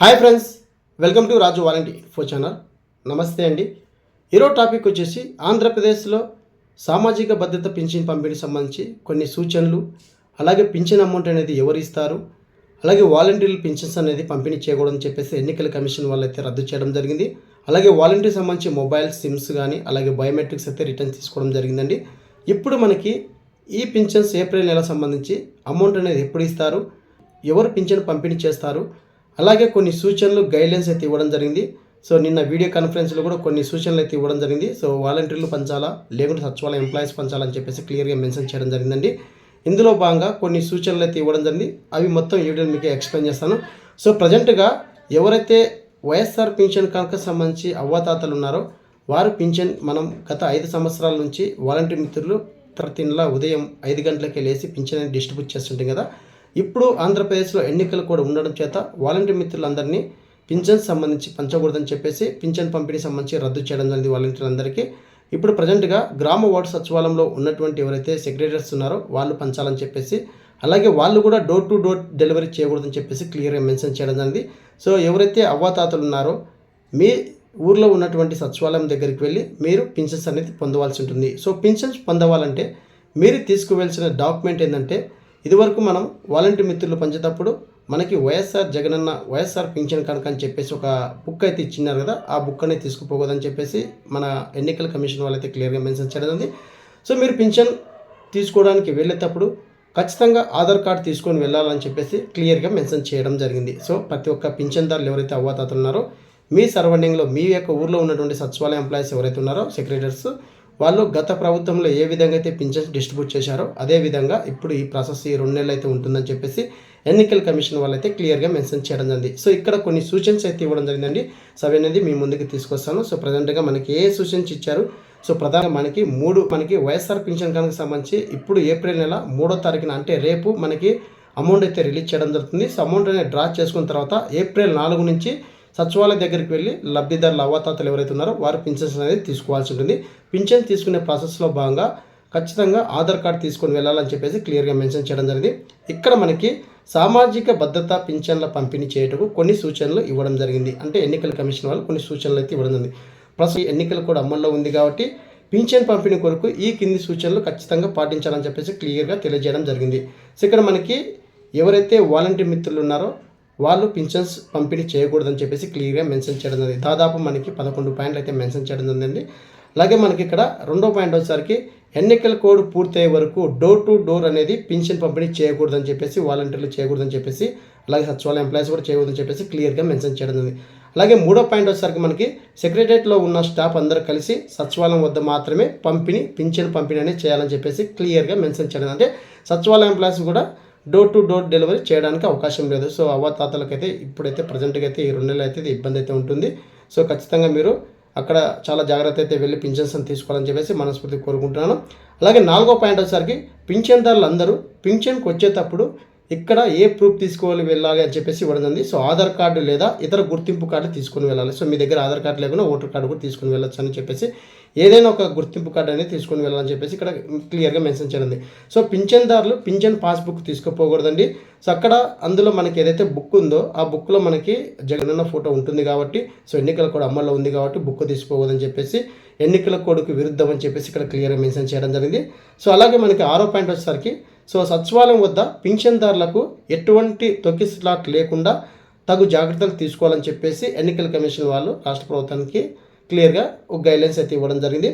Hi friends welcome to Raju volunteer info channel నమస్తే అండి. ఈరోజు టాపిక్ వచ్చేసి ఆంధ్రప్రదేశ్లో సామాజిక భద్రత పింఛన్ పంపిణీ సంబంధించి కొన్ని సూచనలు అలాగే పింఛన్ అమౌంట్ అనేది ఎవరు ఇస్తారు అలాగే వాలంటీర్లు పింఛన్స్ అనేది పంపిణీ చేయకూడదని చెప్పేసి ఎన్నికల కమిషన్ వాళ్ళు అయితే రద్దు చేయడం జరిగింది. అలాగే వాలంటీర్ సంబంధించి మొబైల్ సిమ్స్ కానీ అలాగే బయోమెట్రిక్స్ అయితే రిటర్న్ తీసుకోవడం జరిగిందండి. ఇప్పుడు మనకి ఈ పింఛన్స్ ఏప్రిల్ నెల సంబంధించి అమౌంట్ అనేది ఎప్పుడు ఇస్తారు ఎవరు పింఛన్ పంపిణీ చేస్తారు అలాగే కొన్ని సూచనలు గైడ్లైన్స్ అయితే ఇవ్వడం జరిగింది. సో నిన్న వీడియో కాన్ఫరెన్స్లో కూడా కొన్ని సూచనలు అయితే ఇవ్వడం జరిగింది. సో వాలంటీర్లు పంచాలా లేకుంటే సచివాలయం ఎంప్లాయీస్ పంచాలని చెప్పేసి క్లియర్గా మెన్షన్ చేయడం జరిగిందండి. ఇందులో భాగంగా కొన్ని సూచనలు అయితే ఇవ్వడం జరిగింది. అవి మొత్తం ఈ మీకు ఎక్స్ప్లెయిన్ చేస్తాను. సో ప్రజెంట్గా ఎవరైతే వైఎస్ఆర్ పింఛన్ కనుక సంబంధించి అవ్వాతాతలు ఉన్నారో వారు పింఛన్ మనం గత ఐదు సంవత్సరాల నుంచి వాలంటీర్ మిత్రులు ప్రతి నెల ఉదయం ఐదు గంటలకే లేచి పింఛన్ అనేది డిస్ట్రిబ్యూట్ చేస్తుంటాం కదా. ఇప్పుడు ఆంధ్రప్రదేశ్లో ఎన్నికలు కూడా ఉండడం చేత వాలంటీర్ మిత్రులందరినీ పింఛన్ సంబంధించి పంచకూడదని చెప్పేసి పింఛన్ పంపిణీ సంబంధించి రద్దు చేయడం జరిగింది వాలంటీర్లందరికీ. ఇప్పుడు ప్రజెంట్గా గ్రామ వార్డు సచివాలయంలో ఉన్నటువంటి ఎవరైతే సెక్రటరీస్ ఉన్నారో వాళ్ళు పంచాలని చెప్పేసి అలాగే వాళ్ళు కూడా డోర్ టు డోర్ డెలివరీ చేయకూడదని చెప్పేసి క్లియర్గా మెన్షన్ చేయడం జరిగింది. సో ఎవరైతే అవ్వాతాతలు ఉన్నారో మీ ఊర్లో ఉన్నటువంటి సచివాలయం దగ్గరికి వెళ్ళి మీరు పింఛన్స్ అనేది పొందవలసి ఉంటుంది. సో పింఛన్స్ పొందవాలంటే మీరు తీసుకువెళ్ళిన డాక్యుమెంట్ ఏంటంటే ఇదివరకు మనం వాలంటీర్ మిత్రులు పంచేటప్పుడు మనకి వైఎస్ఆర్ జగనన్న వైఎస్ఆర్ పింఛన్ కనుక అని చెప్పేసి ఒక బుక్ అయితే ఇచ్చినారు కదా ఆ బుక్ అనేది తీసుకుపోకూడదని చెప్పేసి మన ఎన్నికల కమిషన్ వాళ్ళైతే క్లియర్గా మెన్షన్ చేయడం ఉంది సో మీరు పింఛన్ తీసుకోవడానికి వెళ్ళేటప్పుడు ఖచ్చితంగా ఆధార్ కార్డు తీసుకొని వెళ్ళాలని చెప్పేసి క్లియర్గా మెన్షన్ చేయడం జరిగింది. సో ప్రతి ఒక్క పింఛన్దారులు ఎవరైతే అవ్వాతాతలు ఉన్నారో మీ సరౌండింగ్లో మీ యొక్క ఊర్లో ఉన్నటువంటి సచివాలయ ఎంప్లాయీస్ ఎవరైతే ఉన్నారో సెక్రటరీస్ వాళ్ళు గత ప్రభుత్వంలో ఏ విధంగా అయితే పింఛన్స్ డిస్ట్రిబ్యూట్ చేశారో అదే విధంగా ఇప్పుడు ఈ ప్రాసెస్ ఈ రెండు నెలలు అయితే ఉంటుందని చెప్పేసి ఎన్నికల కమిషన్ వాళ్ళైతే క్లియర్గా మెన్షన్ చేయడం జరిగింది. సో ఇక్కడ కొన్ని సూచనస్ అయితే ఇవ్వడం జరిగిందండి. సో అవి అనేది మీ ముందుకు తీసుకొస్తాను. సో ప్రజెంట్గా మనకి ఏ సూచనస్ ఇచ్చారు? సో ప్రధానంగా మనకి మూడు మనకి వైఎస్ఆర్ పింఛన్ కనుక సంబంధించి ఇప్పుడు ఏప్రిల్ నెల మూడో తారీఖున అంటే రేపు మనకి అమౌంట్ అయితే రిలీజ్ చేయడం జరుగుతుంది. సో అమౌంట్ అనేది డ్రా చేసుకున్న తర్వాత ఏప్రిల్ నాలుగు నుంచి సచివాలయ దగ్గరికి వెళ్ళి లబ్ధిదారుల అవ్వాతాతలు ఎవరైతే ఉన్నారో వారు పింఛన్స్ అనేది తీసుకోవాల్సి ఉంటుంది. పింఛన్ తీసుకునే ప్రాసెస్లో భాగంగా ఖచ్చితంగా ఆధార్ కార్డు తీసుకొని వెళ్ళాలని చెప్పేసి క్లియర్గా మెన్షన్ చేయడం జరిగింది. ఇక్కడ మనకి సామాజిక భద్రత పింఛన్ల పంపిణీ చేయటకు కొన్ని సూచనలు ఇవ్వడం జరిగింది. అంటే ఎన్నికల కమిషన్ వాళ్ళు కొన్ని సూచనలు అయితే ఇవ్వడం జరిగింది. ప్రస్తుతం ఎన్నికలు కూడా అమల్లో ఉంది కాబట్టి పింఛన్ పంపిణీ కొరకు ఈ కింది సూచనలు ఖచ్చితంగా పాటించాలని చెప్పేసి క్లియర్గా తెలియజేయడం జరిగింది. సో ఇక్కడ మనకి ఎవరైతే వాలంటీర్ మిత్రులు ఉన్నారో వాళ్ళు పింఛన్స్ పంపిణీ చేయకూడదని చెప్పేసి క్లియర్గా మెన్షన్ చేయడం జరిగింది. దాదాపు మనకి పదకొండు పాయింట్లు అయితే మెన్షన్ చేయడం జరిగిందండి అలాగే మనకి ఇక్కడ రెండో పాయింట్ వచ్చేసరికి ఎన్నికల కోడ్ పూర్తయ్యే వరకు డోర్ టు డోర్ అనేది పింఛన్ పంపిణీ చేయకూడదని చెప్పేసి వాలంటీర్లు చేయకూడదని చెప్పేసి అలాగే సచివాలయం ఎంప్లాయీస్ కూడా చేయకూడదని చెప్పేసి క్లియర్గా మెన్షన్ చేయడం ఉంది అలాగే మూడో పాయింట్ వచ్చేసరికి మనకి సెక్రటరియట్లో ఉన్న స్టాఫ్ అందరూ కలిసి సచివాలయం వద్ద మాత్రమే పంపిణీ పింఛన్ పంపిణీ అనేది చేయాలని చెప్పేసి క్లియర్గా మెన్షన్ చేయడం. అంటే సచివాలయం ఎంప్లాయీస్ కూడా డోర్ టు డోర్ డెలివరీ చేయడానికి అవకాశం లేదు. సో అవ్వతాతలకైతే ఇప్పుడైతే ప్రజెంట్గా అయితే ఈ రెండు నెలలు అయితే ఇబ్బంది అయితే ఉంటుంది. సో ఖచ్చితంగా మీరు అక్కడ చాలా జాగ్రత్త అయితే వెళ్ళి పింఛన్స్ అని తీసుకోవాలని చెప్పేసి మనస్ఫూర్తి కోరుకుంటున్నాను. అలాగే నాలుగో పాయింట్ వచ్చేసరికి పింఛన్దారులు అందరూ పింఛన్కి వచ్చేటప్పుడు ఇక్కడ ఏ ప్రూఫ్ తీసుకోవాలి వెళ్ళాలి అని చెప్పేసి ఇవ్వడం సో ఆధార్ కార్డు లేదా ఇతర గుర్తింపు కార్డు తీసుకుని వెళ్ళాలి. సో మీ దగ్గర ఆధార్ కార్డు లేకుండా ఓటర్ కార్డు కూడా తీసుకుని వెళ్ళొచ్చు అని చెప్పేసి ఏదైనా ఒక గుర్తింపు కార్డు అనేది తీసుకొని వెళ్ళాలని చెప్పేసి ఇక్కడ క్లియర్గా మెన్షన్ చేయడం సో పింఛన్దారులు పింఛన్ పాస్బుక్ తీసుకుపోకూడదండి. సో అక్కడ అందులో మనకి ఏదైతే బుక్ ఉందో ఆ బుక్లో మనకి జగనన్న ఫోటో ఉంటుంది కాబట్టి సో ఎన్నికల కోడ్ అమల్లో ఉంది కాబట్టి బుక్ తీసుకోకూడదని చెప్పేసి ఎన్నికల కోడ్కు విరుద్ధం అని చెప్పేసి ఇక్కడ క్లియర్గా మెన్షన్ చేయడం జరిగింది. సో అలాగే మనకి ఆరో పాయింట్ వచ్చేసరికి సో సచివాలయం వద్ద పింఛన్దారులకు ఎటువంటి తొక్కిస్లాట్ లేకుండా తగు జాగ్రత్తలు తీసుకోవాలని చెప్పేసి ఎన్నికల కమిషన్ వాళ్ళు రాష్ట్ర ప్రభుత్వానికి క్లియర్గా ఒక గైడ్లైన్స్ అయితే ఇవ్వడం జరిగింది.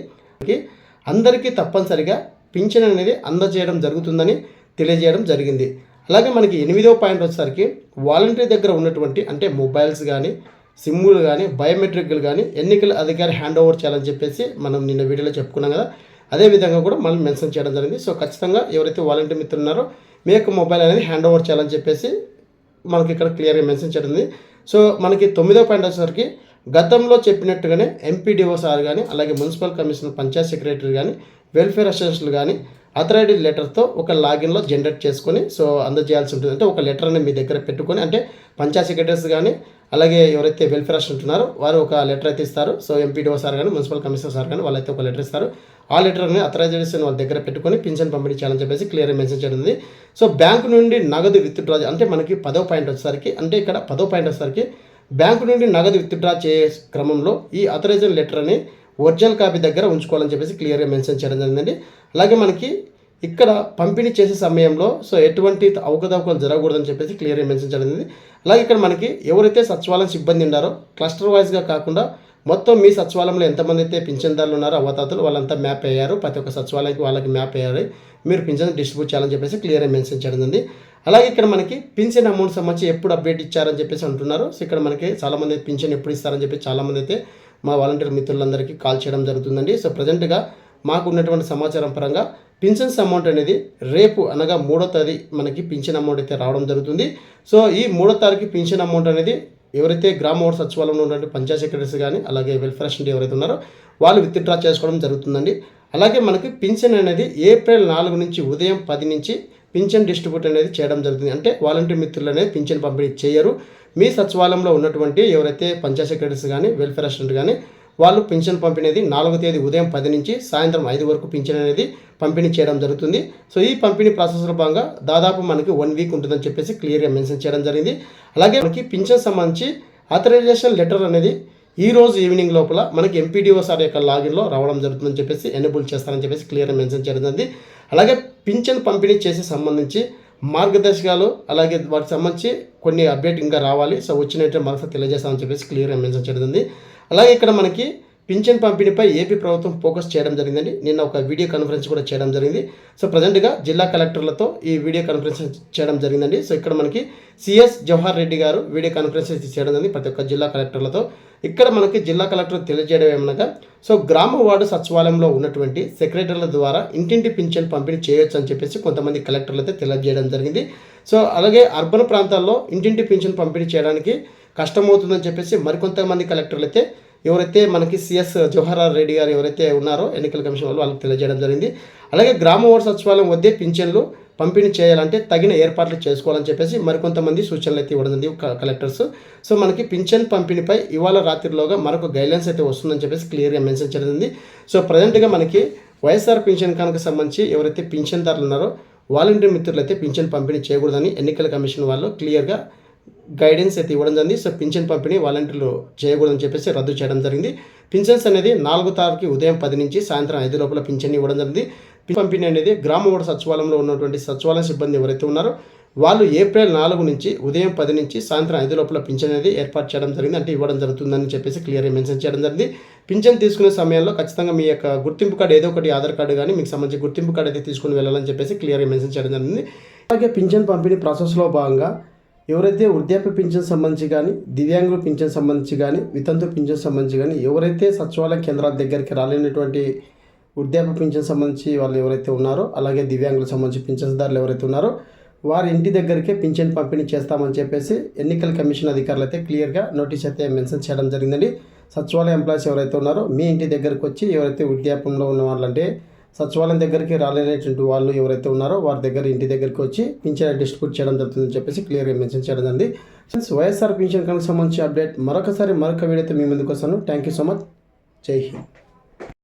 అందరికీ తప్పనిసరిగా పింఛన్ అనేది అందజేయడం జరుగుతుందని తెలియజేయడం జరిగింది. అలాగే మనకి ఎనిమిదో పాయింట్ వచ్చేసరికి వాలంటీర్ దగ్గర ఉన్నటువంటి అంటే మొబైల్స్ కానీ సిమ్ములు కానీ బయోమెట్రిక్లు కానీ ఎన్నికల అధికారి హ్యాండ్ ఓవర్ చేయాలని చెప్పేసి మనం నిన్న వీడియోలో చెప్పుకున్నాం కదా. అదే విధంగా కూడా మనం మెన్షన్ చేయడం జరిగింది. సో ఖచ్చితంగా ఎవరైతే వాలంటీర్ మిత్రులు ఉన్నారో మీ యొక్క మొబైల్ అనేది హ్యాండ్ ఓవర్ చేయాలని చెప్పేసి మనకి ఇక్కడ క్లియర్గా మెన్షన్ చేయడం సో మనకి తొమ్మిదో పాయింట్ వచ్చేసరికి గతంలో చెప్పినట్టుగానే ఎంపీడీఓ సార్ కానీ అలాగే మున్సిపల్ కమిషనర్ పంచాయత్ సెక్రటరీ కానీ వెల్ఫేర్ అసిస్టెంట్లు కానీ అథరైటీ లెటర్తో ఒక లాగిన్లో జనరేట్ చేసుకొని సో అందజేయాల్సి ఉంటుంది. అంటే ఒక లెటర్ అనేది మీ దగ్గర పెట్టుకొని అంటే పంచాయత్ సెక్రటరీస్ కానీ అలాగే ఎవరైతే వెల్ఫేర్ అసిస్టెంట్ ఉన్నారో వారు ఒక లెటర్ అయితే ఇస్తారు. సో ఎంపీడీఓ సార్ కానీ మున్సిపల్ కమిషనర్ సార్ కానీ వాళ్ళైతే ఒక లెటర్ ఇస్తారు. ఆ లెటర్ని అథరైజేషన్ వాళ్ళ దగ్గర పెట్టుకొని పింఛన్ పంపిణీ చేయాలని చెప్పేసి క్లియర్గా మెన్షన్ చేయడం ఉంది సో బ్యాంకు నుండి నగదు విత్డ్రా అంటే మనకి పదో పాయింట్ వచ్చేసరికి అంటే ఇక్కడ పదో పాయింట్ వచ్చేసరికి బ్యాంకు నుండి నగదు విత్డ్రా చేసే క్రమంలో ఈ అథరైజేషన్ లెటర్ అని ఒరిజినల్ కాపీ దగ్గర ఉంచుకోవాలని చెప్పేసి క్లియర్గా మెన్షన్ చేయడం జరిగిందండి. అలాగే మనకి ఇక్కడ పంపిణీ చేసే సమయంలో సో ఎటువంటి అవకతవకలు జరగకూడదని చెప్పేసి క్లియర్గా మెన్షన్ చేయడం జరిగింది. అలాగే ఇక్కడ మనకి ఎవరైతే సచివాలయం సిబ్బంది ఉన్నారో క్లస్టర్ వైజ్గా కాకుండా మొత్తం మీ సచివాలయంలో ఎంతమంది అయితే పింఛన్దారులు ఉన్నారో అవతాతలు వాళ్ళంతా మ్యాప్ అయ్యారు. ప్రతి ఒక్క సచివాలయానికి వాళ్ళకి మ్యాప్ అయ్యారు. మీరు పింఛన్ డిస్ట్రిబ్యూట్ చేయాలని చెప్పేసి క్లియర్గా మెన్షన్ చేయడం ఉంది అలాగే ఇక్కడ మనకి పింఛన్ అమౌంట్ సంబంధించి ఎప్పుడు అప్డేట్ ఇచ్చారని చెప్పేసి అంటున్నారు. సో ఇక్కడ మనకి చాలామంది పింఛన్ ఎప్పుడు ఇస్తారని చెప్పి చాలామంది అయితే మా వాలంటీర్ మిత్రులందరికీ కాల్ చేయడం జరుగుతుందండి. సో ప్రజెంట్గా మాకు ఉన్నటువంటి సమాచారం పరంగా పింఛన్స్ అమౌంట్ అనేది రేపు అనగా మూడో తేదీ మనకి పింఛన్ అమౌంట్ అయితే రావడం జరుగుతుంది. సో ఈ మూడో తారీఖు పింఛన్ అమౌంట్ అనేది ఎవరైతే గ్రామ వార్డు సచివాలయంలో ఉన్నటువంటి పంచాయత్ సెక్రటరీస్ కానీ అలాగే వెల్ఫేర్ అసిస్టెంట్ ఎవరైతే ఉన్నారో వాళ్ళు విత్డ్రా చేసుకోవడం జరుగుతుందండి. అలాగే మనకి పింఛన్ అనేది ఏప్రిల్ నాలుగు నుంచి ఉదయం పది నుంచి పింఛన్ డిస్ట్రిబ్యూట్ అనేది చేయడం జరుగుతుంది. అంటే వాలంటీర్ మిత్రులు అనేది పింఛన్ పంపిణీ చేయరు. మీ సచివాలయంలో ఉన్నటువంటి ఎవరైతే పంచాయత్ సెక్రటరీస్ కానీ వెల్ఫేర్ అసిస్టెంట్ కానీ వాళ్ళు పింఛన్ పంపిణీ నాలుగో తేదీ ఉదయం పది నుంచి సాయంత్రం ఐదు వరకు పింఛన్ అనేది పంపిణీ చేయడం జరుగుతుంది. సో ఈ పంపిణీ ప్రాసెస్లో భాగంగా దాదాపు మనకి వన్ వీక్ ఉంటుందని చెప్పేసి క్లియర్గా మెన్షన్ చేయడం జరిగింది. అలాగే మనకి పింఛన్ సంబంధించి ఆథరైజేషన్ లెటర్ అనేది ఈ రోజు ఈవినింగ్ లోపల మనకి ఎంపీడీఓ సార్ యొక్క లాగిన్లో రావడం జరుగుతుందని చెప్పేసి ఎనేబుల్ చేస్తారని చెప్పేసి క్లియర్గా మెన్షన్ చేయడం జరిగింది. అలాగే పింఛన్ పంపిణీ చేసే సంబంధించి మార్గదర్శకాలు అలాగే వాటికి సంబంధించి కొన్ని అప్డేట్ ఇంకా రావాలి. సో వచ్చినట్టే మరొకసారి తెలియజేస్తామని చెప్పేసి క్లియర్గా మెన్షన్ చేయడం జరిగింది. అలాగే ఇక్కడ మనకి పింఛన్ పంపిణీపై ఏపీ ప్రభుత్వం ఫోకస్ చేయడం జరిగిందండి. నిన్న ఒక వీడియో కాన్ఫరెన్స్ కూడా చేయడం జరిగింది. సో ప్రజెంట్గా జిల్లా కలెక్టర్లతో ఈ వీడియో కాన్ఫరెన్స్ చేయడం జరిగిందండి. సో ఇక్కడ మనకి సిఎస్ జవహర్ రెడ్డి గారు వీడియో కాన్ఫరెన్స్ చేయడం జరిగింది ప్రతి ఒక్క జిల్లా కలెక్టర్లతో. ఇక్కడ మనకి జిల్లా కలెక్టర్ తెలియజేయడం ఏమనగా సో గ్రామ వార్డు సచివాలయంలో ఉన్నటువంటి సెక్రటరీల ద్వారా ఇంటింటి పింఛన్ పంపిణీ చేయొచ్చు అని చెప్పేసి కొంతమంది కలెక్టర్లు అయితే తెలియజేయడం జరిగింది. సో అలాగే అర్బన్ ప్రాంతాల్లో ఇంటింటి పింఛన్ పంపిణీ చేయడానికి కష్టమవుతుందని చెప్పేసి మరికొంతమంది కలెక్టర్లు అయితే ఎవరైతే మనకి సిఎస్ జవహర్లాల్ రెడ్డి గారు ఎవరైతే ఉన్నారో ఎన్నికల కమిషన్ వాళ్ళు వాళ్ళకి తెలియజేయడం జరిగింది. అలాగే గ్రామ వార్డు సచివాలయం వద్దే పింఛన్లు పంపిణీ చేయాలంటే తగిన ఏర్పాట్లు చేసుకోవాలని చెప్పేసి మరికొంతమంది సూచనలు అయితే ఇవ్వడం జరిగింది కలెక్టర్స్. సో మనకి పింఛన్ పంపిణీపై ఇవాళ రాత్రిలోగా మరొక గైడ్లైన్స్ అయితే వస్తుందని చెప్పేసి క్లియర్గా మెన్షన్ చేయడం సో ప్రజెంట్గా మనకి వైఎస్ఆర్ పింఛన్ కనుక సంబంధించి ఎవరైతే పింఛన్దారులు ఉన్నారో వాలంటీర్ మిత్రులు అయితే పింఛన్ పంపిణీ చేయకూడదని ఎన్నికల కమిషన్ వాళ్ళు క్లియర్గా గైడెన్స్ అయితే ఇవ్వడం జరిగింది. సో పింఛన్ పంపిణీ వాలంటీర్లు చేయకూడదని చెప్పేసి రద్దు చేయడం జరిగింది. పింఛన్స్ అనేది నాలుగు తారీఖు ఉదయం పది నుంచి సాయంత్రం ఐదు లోపల పింఛన్ ఇవ్వడం జరిగింది. పంపిణీ అనేది గ్రామ వార్డు సచివాలయంలో ఉన్నటువంటి సచివాలయ సిబ్బంది ఎవరైతే ఉన్నారో వాళ్ళు ఏప్రిల్ నాలుగు నుంచి ఉదయం పది నుంచి సాయంత్రం ఐదు లోపల పింఛన్ అనేది ఏర్పాటు చేయడం జరిగింది. అంటే ఇవ్వడం జరుగుతుందని చెప్పేసి క్లియర్గా మెన్షన్ చేయడం జరిగింది. పింఛన్ తీసుకునే సమయంలో ఖచ్చితంగా మీ యొక్క గుర్తింపు కార్డు ఏదో ఒకటి ఆధార్ కార్డు కానీ మీకు సంబంధించి గుర్తింపు కార్డు అయితే తీసుకుని వెళ్ళాలని చెప్పేసి క్లియర్గా మెన్షన్ చేయడం జరిగింది. అలాగే పింఛన్ పంపిణీ ప్రాసెస్లో భాగంగా ఎవరైతే వృద్ధాప్య పింఛన్ సంబంధించి కానీ దివ్యాంగుల పింఛన్ సంబంధించి కానీ వితంతు పింఛన్ సంబంధించి కానీ ఎవరైతే సచివాలయ కేంద్రాల దగ్గరికి రాలేనటువంటి వృద్ధాప్య పింఛన్ సంబంధించి వాళ్ళు ఎవరైతే ఉన్నారో అలాగే దివ్యాంగులకు సంబంధించి పింఛన్దారులు ఎవరైతే ఉన్నారో వారి ఇంటి దగ్గరికే పింఛన్ పంపిణీ చేస్తామని చెప్పేసి ఎన్నికల కమిషన్ అధికారులు అయితే క్లియర్గా నోటీస్ అయితే మెన్షన్ చేయడం జరిగిందండి. సచివాలయ ఎంప్లాయీస్ ఎవరైతే ఉన్నారో మీ ఇంటి దగ్గరకు వచ్చి ఎవరైతే వృద్ధాప్యంలో ఉన్న వాళ్ళంటే సచివాలయం దగ్గరికి రాలేనటువంటి వాళ్ళు ఎవరైతే ఉన్నారో వారి దగ్గర ఇంటి దగ్గరికి వచ్చి పింఛన్ డిస్ట్రిబ్యూట్ చేయడం జరుగుతుందని చెప్పేసి క్లియర్గా మెన్షన్ చేయడం జరిగింది. ఫ్రెండ్స్ వైఎస్ఆర్ పింఛన్ కనుక సంబంధించి అప్డేట్ మరొకసారి మరొక వీడియోతో మీ ముందుకు వస్తాను. థ్యాంక్ యూ సో మచ్ జై హింద్.